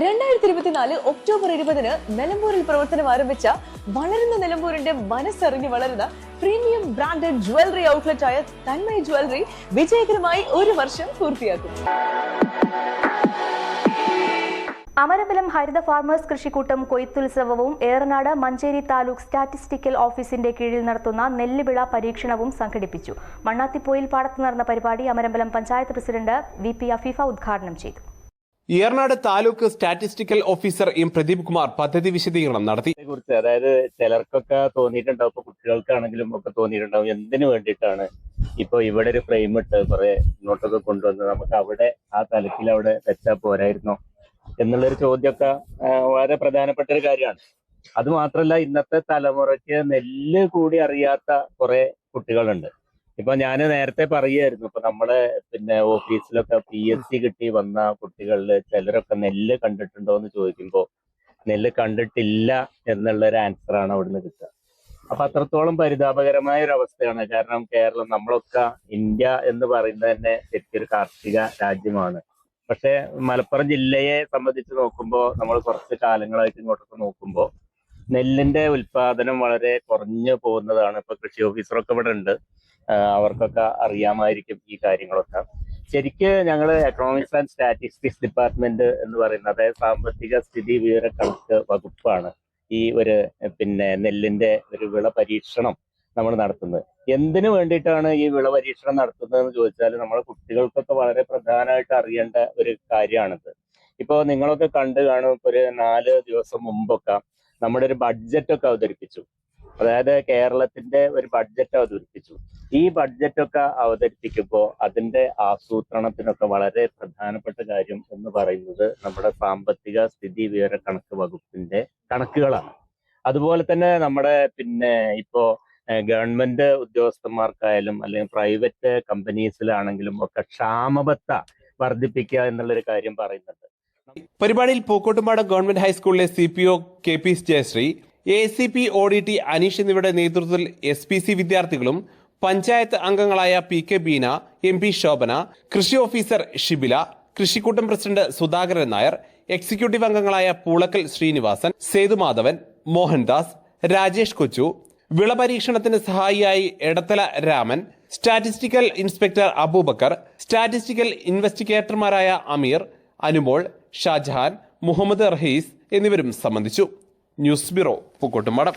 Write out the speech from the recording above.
രണ്ടായിരത്തി ഇരുപത്തിനാല് ഒക്ടോബർ ഇരുപതിന് നിലമ്പൂരിൽ പ്രവർത്തനം ആരംഭിച്ച വളരുന്ന നിലമ്പൂരിന്റെ മനസ്സറിഞ്ഞ് വളരുന്ന പ്രീമിയം ബ്രാൻഡഡ് ജ്വല്ലറി ഔട്ട്ലെറ്റ് ആയ തന്മയ ജ്വല്ലറി വിജയകരമായി ഒരു വർഷം പൂർത്തിയാക്കും. അമരമ്പലം ഹരിത ഫാർമേഴ്സ് കൃഷിക്കൂട്ടം കൊയ്ത്തുത്സവവും ഏറനാട് മഞ്ചേരി താലൂക്ക് സ്റ്റാറ്റിസ്റ്റിക്കൽ ഓഫീസിന്റെ കീഴിൽ നടത്തുന്ന നെല്ലുവിള പരീക്ഷണവും സംഘടിപ്പിച്ചു. മണ്ണാത്തിപ്പോയിൽ പാടത്ത് നടന്ന പരിപാടി Amarambalam panchayat president V P Afeefa ഉദ്ഘാടനം ചെയ്തു. Eranad taluk statistical officer M Pradeep Kumar പദ്ധതി വിശദീകരണം നടത്തി. കുറിച്ച് അതായത് ചിലർക്കൊക്കെ തോന്നിയിട്ടുണ്ടാവും. ഇപ്പൊ കുട്ടികൾക്കാണെങ്കിലും ഒക്കെ തോന്നിയിട്ടുണ്ടാവും. എന്തിനു വേണ്ടിയിട്ടാണ് ഇപ്പൊ ഇവിടെ ഒരു ഫ്രെയിം ഇട്ട് കുറെ ഇങ്ങോട്ടൊക്കെ കൊണ്ടുവന്ന് നമുക്ക് അവിടെ ആ തലത്തിൽ അവിടെ വെച്ചാൽ പോരായിരുന്നോ? എന്നുള്ളൊരു ചോദ്യമൊക്കെ വളരെ പ്രധാനപ്പെട്ട ഒരു കാര്യമാണ്. അത് മാത്രല്ല ഇന്നത്തെ തലമുറയ്ക്ക് നെല്ല് കൂടി അറിയാത്ത കുറെ കുട്ടികളുണ്ട്. ഇപ്പൊ ഞാൻ നേരത്തെ പറയുമായിരുന്നു ഇപ്പൊ നമ്മളെ പിന്നെ ഓഫീസിലൊക്കെ പി എസ് സി കിട്ടി വന്ന കുട്ടികളിൽ ചിലരൊക്കെ നെല്ല് കണ്ടിട്ടുണ്ടോ എന്ന് ചോദിക്കുമ്പോൾ നെല്ല് കണ്ടിട്ടില്ല എന്നുള്ള ഒരു ആൻസർ ആണ് അവിടുന്ന് കിട്ടുക. അപ്പൊ അത്രത്തോളം പരിതാപകരമായ ഒരു അവസ്ഥയാണ് കാരണം കേരളം നമ്മളൊക്കെ ഇന്ത്യ എന്ന് പറയുന്നത് തന്നെ ശരിക്കൊരു കാർഷിക രാജ്യമാണ്. പക്ഷെ മലപ്പുറം ജില്ലയെ സംബന്ധിച്ച് നോക്കുമ്പോൾ നമ്മൾ കുറച്ച് കാലങ്ങളായിട്ട് ഇങ്ങോട്ടൊക്കെ നോക്കുമ്പോൾ നെല്ലിന്റെ ഉൽപാദനം വളരെ കുറഞ്ഞു പോകുന്നതാണ്. ഇപ്പൊ കൃഷി ഓഫീസറൊക്കെ ഇവിടെ ഉണ്ട് അവർക്കൊക്കെ അറിയാമായിരിക്കും ഈ കാര്യങ്ങളൊക്കെ. ശരിക്ക് ഞങ്ങൾ എക്കണോമിക്സ് ആൻഡ് സ്റ്റാറ്റിസ്റ്റിക്സ് ഡിപ്പാർട്ട്മെന്റ് എന്ന് പറയുന്നത് അതായത് സാമ്പത്തിക സ്ഥിതി വിവര കണക്ക് വകുപ്പാണ് ഈ ഒരു പിന്നെ നെല്ലിന്റെ ഒരു വിള പരീക്ഷണം നമ്മൾ നടത്തുന്നത്. എന്തിനു വേണ്ടിയിട്ടാണ് ഈ വിള പരീക്ഷണം നടത്തുന്നത് എന്ന് ചോദിച്ചാൽ നമ്മുടെ കുട്ടികൾക്കൊക്കെ വളരെ പ്രധാനമായിട്ട് അറിയേണ്ട ഒരു കാര്യമാണിത്. ഇപ്പോൾ നിങ്ങളൊക്കെ കണ്ടു കാണും ഒരു നാല് ദിവസം മുമ്പൊക്കെ നമ്മുടെ ഒരു ബഡ്ജറ്റ് ഒക്കെ അവതരിപ്പിച്ചു. അതായത് കേരളത്തിന്റെ ഒരു ബഡ്ജറ്റ് അവതരിപ്പിച്ചു. ഈ ബഡ്ജറ്റ് ഒക്കെ അവതരിപ്പിക്കുമ്പോൾ അതിന്റെ ആസൂത്രണത്തിനൊക്കെ വളരെ പ്രധാനപ്പെട്ട കാര്യം എന്ന് പറയുന്നത് നമ്മുടെ സാമ്പത്തിക സ്ഥിതി വിവര കണക്ക് വകുപ്പിന്റെ കണക്കുകളാണ്. അതുപോലെ തന്നെ നമ്മുടെ പിന്നെ ഇപ്പോ ഗവൺമെന്റ് ഉദ്യോഗസ്ഥന്മാർക്കായാലും അല്ലെങ്കിൽ പ്രൈവറ്റ് കമ്പനീസിലാണെങ്കിലും ഒക്കെ ക്ഷാമബത്ത വർദ്ധിപ്പിക്കുക എന്നുള്ളൊരു കാര്യം പറയുന്നുണ്ട്. പരിപാടിയിൽ പൂക്കോട്ടുംപാടം ഗവൺമെന്റ് ഹൈസ്കൂളിലെ C P O K P Jayasree A C P O D T Aneesh എന്നിവരുടെ നേതൃത്വത്തിൽ എസ് പി സി വിദ്യാർത്ഥികളും പഞ്ചായത്ത് അംഗങ്ങളായ P K Beena M P Shobhana കൃഷി ഓഫീസർ ഷിബില കൃഷിക്കൂട്ടം പ്രസിഡന്റ് സുധാകരൻ നായർ എക്സിക്യൂട്ടീവ് അംഗങ്ങളായ പൂളക്കൽ ശ്രീനിവാസൻ സേതുമാധവൻ മോഹൻദാസ് രാജേഷ് കൊച്ചു വിള പരീക്ഷണത്തിന് സഹായിയായി Edathala Raman statistical inspector Aboobacker statistical ഇൻവെസ്റ്റിഗേറ്റർമാരായ Ameer Anumol Shajahan Muhammad Rahees എന്നിവരും സംബന്ധിച്ചു. News bureau Pookkottumpadam.